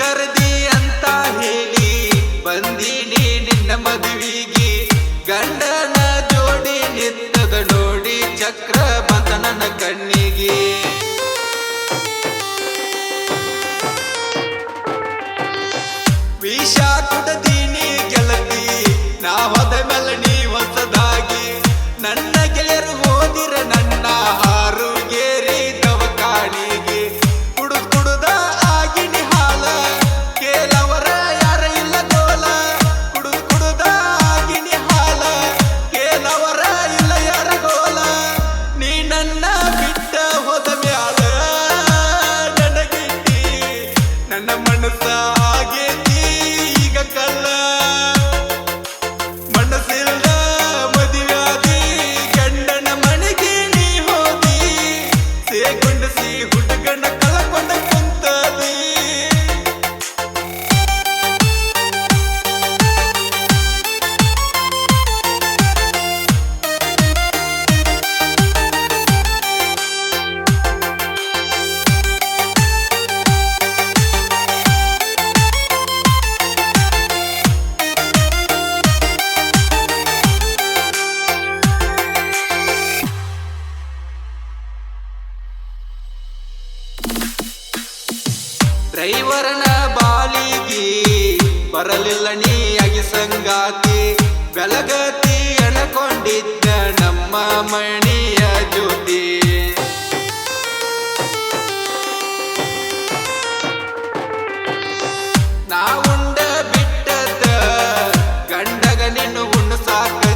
ಗರ್ದಿ ಅಂತ ಹೇಳಿ ಬಂದೀನಿ ನಿನ್ನ ಮದುವಿಗೆ. ಗಂಡನ ಜೋಡಿ ನಿಂತದ ನೋಡಿ ಚಕ್ರ ಬದನನ ಕಣ್ಣಿ மன மனசா? ಡ್ರೈವರ್ನ ಬಾಲಿಗೆ ಬರಲಿಲ್ಲ ನೀಯಾಗಿ ಸಂಗಾತಿ. ಬೆಳಗತಿ ಎಣಕೊಂಡಿದ್ದ ನಮ್ಮ ಮಣಿಯ ಜ್ಯೋತಿ. ನಾವುಂಡ ಬಿಟ್ಟದ ಗಂಡಗ ನಿನ್ನು ಉಣ್ಣು ಸಾಕ.